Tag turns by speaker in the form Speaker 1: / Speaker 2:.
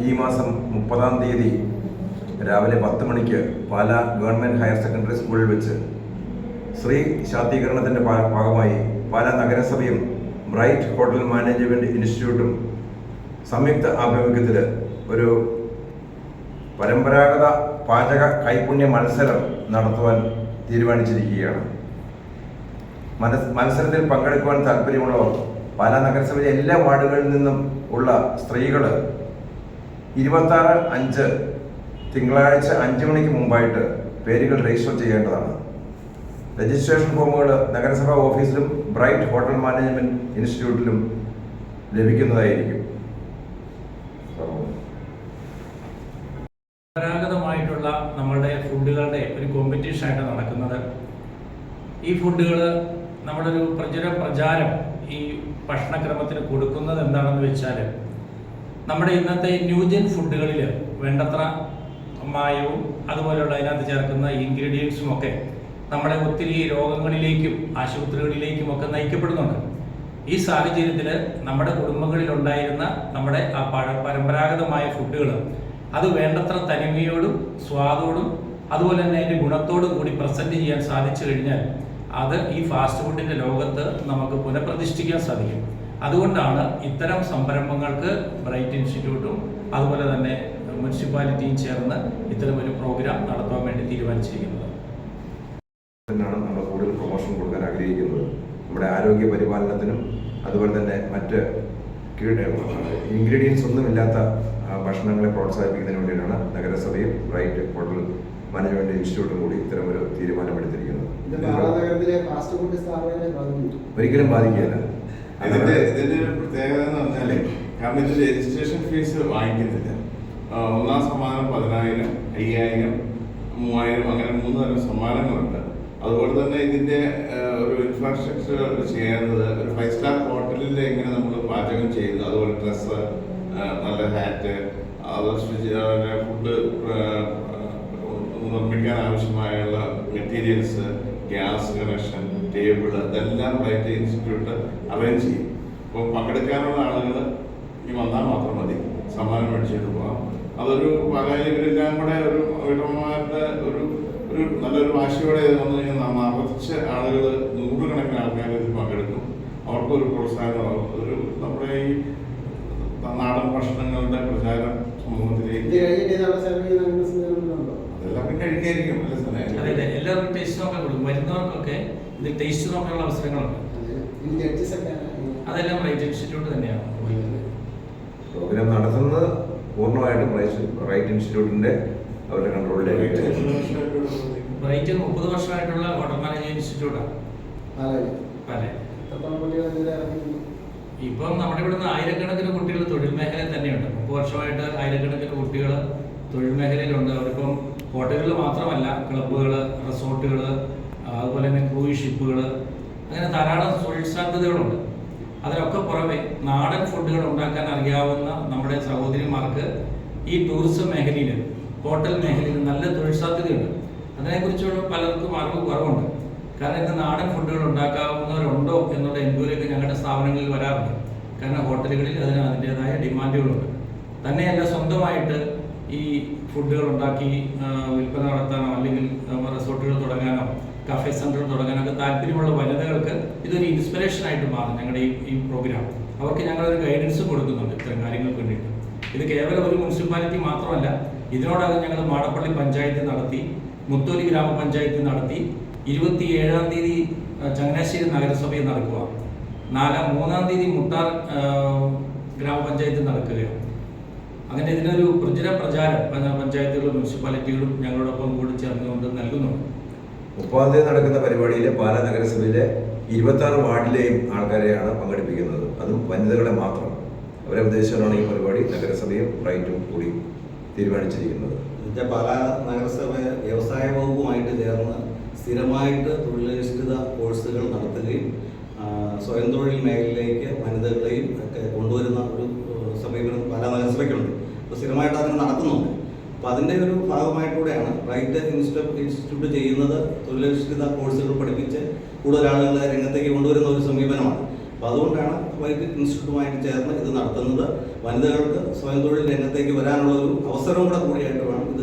Speaker 1: ഈ മാസം മുപ്പതാം തീയതി രാവിലെ പത്ത് മണിക്ക് പാല ഗവൺമെന്റ് ഹയർ സെക്കൻഡറി സ്കൂളിൽ വെച്ച് സ്ത്രീ ശാക്തീകരണത്തിന്റെ ഭാഗമായി പാല നഗരസഭയും ബ്രൈറ്റ് ഹോട്ടൽ മാനേജ്മെന്റ് ഇൻസ്റ്റിറ്റ്യൂട്ടും സംയുക്ത ആഭിമുഖ്യത്തിൽ ഒരു പരമ്പരാഗത പാചക കൈപുണ്യ മത്സരം നടത്തുവാൻ തീരുമാനിച്ചിരിക്കുകയാണ്. മത്സരത്തിൽ പങ്കെടുക്കുവാൻ താല്പര്യമുള്ളവർ പാലാ നഗരസഭയിലെ എല്ലാ വാർഡുകളിൽ നിന്നും ഉള്ള സ്ത്രീകൾ ഇരുപത്താറ് അഞ്ച് തിങ്കളാഴ്ച അഞ്ച് മണിക്ക് മുമ്പായിട്ട് പേരുകൾ രജിസ്റ്റർ ചെയ്യേണ്ടതാണ്. രജിസ്ട്രേഷൻ ഫോമുകൾ നഗരസഭാ ഓഫീസിലും ബ്രൈറ്റ് ഹോട്ടൽ മാനേജ്മെന്റ് ഇൻസ്റ്റിറ്റ്യൂട്ടിലും ലഭിക്കുന്നതായിരിക്കും.
Speaker 2: പരമ്പരാഗതമായിട്ടുള്ള നമ്മളുടെ ഫുഡുകളുടെ ഒരു കോമ്പറ്റീഷൻ ആയിട്ട് നടക്കുന്നത്. ഈ ഫുഡുകൾ നമ്മുടെ ഒരു പ്രചര പ്രചാരം ഈ ഭക്ഷണക്രമത്തിന് കൊടുക്കുന്നത് എന്താണെന്ന് വെച്ചാൽ നമ്മുടെ ഇന്നത്തെ ന്യൂജൻ ഫുഡുകളിൽ വേണ്ടത്ര മായവും അതുപോലെയുള്ള അതിനകത്ത് ചേർക്കുന്ന ഇൻഗ്രീഡിയൻസും ഒക്കെ നമ്മുടെ ഒത്തിരി രോഗങ്ങളിലേക്കും ആശുപത്രികളിലേക്കും ഒക്കെ നയിക്കപ്പെടുന്നുണ്ട്. ഈ സാഹചര്യത്തിൽ നമ്മുടെ കുടുംബങ്ങളിൽ ഉണ്ടായിരുന്ന നമ്മുടെ ആ പരമ്പരാഗതമായ ഫുഡുകൾ അത് വേണ്ടത്ര തനിമയോടും സ്വാദോടും അതുപോലെ തന്നെ അതിന്റെ ഗുണത്തോടും കൂടി പ്രസന്റ് ചെയ്യാൻ സാധിച്ചു കഴിഞ്ഞാൽ അത് ഈ ഫാസ്റ്റ് ഫുഡിന്റെ ലോകത്ത് നമുക്ക് പുനഃപ്രതിഷ്ഠിക്കാൻ സാധിക്കും. അതുകൊണ്ടാണ് ഇത്തരം സംരംഭങ്ങൾക്ക് ബ്രൈറ്റ് ഇൻസ്റ്റിറ്റ്യൂട്ടും അതുപോലെ തന്നെ മുനിസിപ്പാലിറ്റിയും ചേർന്ന് ഇത്തരം ഒരു പ്രോഗ്രാം നടത്താൻ വേണ്ടി തീരുമാനിച്ചിരിക്കുന്നത്.
Speaker 1: തന്നെയാണ് നമ്മൾ കൂടുതൽ പ്രൊമോഷൻ കൊടുക്കാൻ ആഗ്രഹിക്കുന്നത്. നമ്മുടെ ആരോഗ്യ പരിപാലനത്തിനും അതുപോലെ തന്നെ മറ്റ് ഇൻഗ്രീഡിയൻസ് ഒന്നുമില്ലാത്ത ഇല്ലാത്ത ഭക്ഷണങ്ങളെ പ്രോത്സാഹിപ്പിക്കുന്നതിന് വേണ്ടിയിട്ടാണ് നഗരസഭയും ബ്രൈറ്റ് ഹോട്ടൽ മാനേജ്മെന്റ് ഇൻസ്റ്റിറ്റ്യൂട്ടും കൂടി
Speaker 3: ഇത്തരം ഒരു തീരുമാനമെടുത്തിരിക്കുന്നത്.
Speaker 1: ഒരിക്കലും ബാധിക്കുകയില്ല.
Speaker 4: ഇതിന്റെ ഇതിന്റെ ഒരു പ്രത്യേകത എന്ന് പറഞ്ഞാൽ കാരണം ഇത് രജിസ്ട്രേഷൻ ഫീസ് വാങ്ങിക്കുന്നില്ല. ഒന്നാം സമ്മാനം പതിനായിരം അയ്യായിരം മൂവായിരം അങ്ങനെ മൂന്ന് തരം സമ്മാനങ്ങളുണ്ട്. അതുപോലെ തന്നെ ഇതിന്റെ ഒരു ഇൻഫ്രാസ്ട്രക്ചർ ചെയ്യുന്നത് ഒരു ഫൈവ് സ്റ്റാർ ഹോട്ടലിൽ എങ്ങനെ നമ്മൾ പാചകം ചെയ്യുന്നു അതുപോലെ ഡ്രസ്സ് നല്ല ഹാറ്റ് അത് ഫുഡ് നിർമ്മിക്കാൻ ആവശ്യമായുള്ള മെറ്റീരിയൽസ് ഗ്യാസ് കണക്ഷൻ ടേബിൾ അതെല്ലാം റൈറ്റ് ഇൻസ്റ്റിറ്റ്യൂട്ട് അറേഞ്ച് ചെയ്യും. അപ്പോൾ പങ്കെടുക്കാനുള്ള ആളുകൾ ഈ വന്നാൽ മാത്രം മതി. സമ്മാനം മേടിച്ചിട്ട് പോകാം അതൊരു പകരം ഇവരെല്ലാം കൂടെ ഒരു വീട്ടമ്മമാരുടെ ഒരു ഒരു നല്ലൊരു വാശിയോടെ ഇത് വന്നു കഴിഞ്ഞാൽ നിറച്ച് ആളുകൾ നൂറുകണക്കിന് ആൾക്കാർ ഇതിൽ പങ്കെടുക്കും. അവർക്കൊരു പ്രോത്സാഹനമാകും. ഒരു നമ്മുടെ ഈ നാടൻ ഭക്ഷണങ്ങളുടെ പ്രചാരം
Speaker 3: ഇത്
Speaker 4: സമൂഹത്തിലേക്ക് അതെല്ലാം പിന്നെ കഴിക്കായിരിക്കും അല്ലേ
Speaker 2: അതെ എല്ലാവർക്കും ടേസ്റ്റ് നോക്കാൻ കൊടുക്കും. വരുന്നവർക്കൊക്കെ ഇത് ടേസ്റ്റ് നോക്കാനുള്ള അവസരങ്ങളുണ്ട്. അതെല്ലാം റൈറ്റ് ഇൻസ്റ്റിറ്റ്യൂട്ട് തന്നെയാണ്
Speaker 1: പ്രോഗ്രാം നടത്തുന്നത് പൂർണമായിട്ട് റൈറ്റ് റൈറ്റ് ഇൻസ്റ്റിറ്റ്യൂട്ടിന്റെ അവരുടെ കൺട്രോളിലേക്ക്
Speaker 2: റൈറ്റ് മുപ്പത് വർഷമായിട്ടുള്ള വാട്ടർ മാനേജ്മെന്റ് ഇൻസ്റ്റിറ്റ്യൂട്ടാണ്
Speaker 3: ഇതിൽ
Speaker 2: ഇപ്പം നമ്മുടെ ഇവിടുന്ന് ആയിരക്കണക്കിന് കുട്ടികൾ തൊഴിൽ മേഖലയിൽ തന്നെയുണ്ട്. മുപ്പത് വർഷമായിട്ട് ആയിരക്കണക്കിന് കുട്ടികൾ തൊഴിൽ മേഖലയിലുണ്ട്. അവരിപ്പം ഹോട്ടലുകൾ മാത്രമല്ല ക്ലബ്ബുകൾ റിസോർട്ടുകൾ അതുപോലെ തന്നെ ക്രൂയിസ് ഷിപ്പുകൾ അങ്ങനെ ധാരാളം തൊഴിൽ സാധ്യതകളുണ്ട് അതിനൊക്കെ പുറമെ നാടൻ ഫുഡുകൾ ഉണ്ടാക്കാൻ അറിയാവുന്ന നമ്മുടെ സഹോദരിമാർക്ക് ഈ ടൂറിസം മേഖലയിൽ ഹോട്ടൽ മേഖലയിൽ നല്ല തൊഴിൽ സാധ്യതയുണ്ട് അതിനെക്കുറിച്ചുള്ള പലർക്കും അറിവ് കുറവുണ്ട്. കാരണം ഇന്ന് നാടൻ ഫുഡുകൾ ഉണ്ടാക്കാവുന്നവരുണ്ടോ എന്നുള്ള എൻക്വയറിയൊക്കെ ഞങ്ങളുടെ സ്ഥാപനങ്ങളിൽ വരാറുണ്ട്. കാരണം ഹോട്ടലുകളിൽ അതിന് അതിന്റെതായ ഡിമാൻഡുകളുണ്ട്. തന്നെയല്ല സ്വന്തമായിട്ട് ഈ ഫുഡുകൾ ഉണ്ടാക്കി വിൽപ്പന നടത്താനോ അല്ലെങ്കിൽ റിസോർട്ടുകൾ സെന്റർ തുടങ്ങാനൊക്കെ താല്പര്യമുള്ള വനിതകൾക്ക് ഇതൊരു ഇൻസ്പിറേഷൻ ആയിട്ട് മാറും ഞങ്ങളുടെ ഈ ഈ പ്രോഗ്രാം അവർക്ക് ഞങ്ങളൊരു ഗൈഡൻസും കൊടുക്കുന്നുണ്ട് ഇത്തരം കാര്യങ്ങൾക്ക് വേണ്ടിയിട്ട്. ഇത് കേവലം ഒരു മുനിസിപ്പാലിറ്റി മാത്രമല്ല ഇതിനോടകം ഞങ്ങൾ മാടപ്പള്ളി പഞ്ചായത്ത് നടത്തി മുത്തോലി ഗ്രാമപഞ്ചായത്ത് നടത്തി ഇരുപത്തി ഏഴാം തീയതി ചങ്ങനാശ്ശേരി നഗരസഭയിൽ നടക്കുക. നാലാം മൂന്നാം തീയതി മുട്ടാർ ഗ്രാമപഞ്ചായത്ത് നടക്കുകയാണ്. അങ്ങനെ ഇതിനൊരു പ്രചര പ്രചാരം പഞ്ചായത്തുകളും മുനിസിപ്പാലിറ്റികളും ഞങ്ങളോടൊപ്പം കൂടി ചേർന്നുകൊണ്ട് നൽകുന്നുണ്ട്.
Speaker 1: മുപ്പതാം നടക്കുന്ന പരിപാടിയിൽ പാലാ നഗരസഭയിലെ ഇരുപത്തി ആറ് വാർഡിലെയും ആൾക്കാരെയാണ് പങ്കെടുപ്പിക്കുന്നത്. അതും വനിതകളെ മാത്രം. അവരെ ഉദ്ദേശിച്ചാണ് ഈ പരിപാടി നഗരസഭയും റൈറ്റും കൂടി തീരുമാനിച്ചിരിക്കുന്നത്.
Speaker 5: പല നഗരസഭ വ്യവസായ വകുപ്പുമായിട്ട് ചേർന്ന് സ്ഥിരമായിട്ട് തൊഴിലധിഷ്ഠിത കോഴ്സുകൾ നടത്തുകയും സ്വയം തൊഴിൽ മേഖലയിലേക്ക് വനിതകളെയും ഒക്കെ കൊണ്ടുവരുന്ന ഒരു സമീപനം പാലാ നഗരസഭയ്ക്കുണ്ട്. അപ്പോൾ സ്ഥിരമായിട്ട് അതിന് നടക്കുന്നുണ്ട്. അപ്പോൾ അതിന്റെ ഒരു ഭാഗമായിട്ടൂടെയാണ് റൈറ്റ് ഇൻസ്റ്റിറ്റ്യൂട്ട് ഇൻസ്റ്റിറ്റ്യൂട്ട് ചെയ്യുന്നത് തൊഴിലധിഷ്ഠിത കോഴ്സുകൾ പഠിപ്പിച്ച് കൂടുതൽ ആളുകളെ രംഗത്തേക്ക് കൊണ്ടുവരുന്ന ഒരു സമീപനമാണ്. അപ്പോൾ അതുകൊണ്ടാണ് റൈറ്റ് ഇൻസ്റ്റിറ്റ്യൂട്ടുമായിട്ട് ചേർന്ന് ഇത് നടത്തുന്നത്. വനിതകൾക്ക് സ്വയം തൊഴിൽ രംഗത്തേക്ക് വരാനുള്ള ഒരു അവസരം കൂടെ കൂടിയായിട്ട് വേണം ഇത്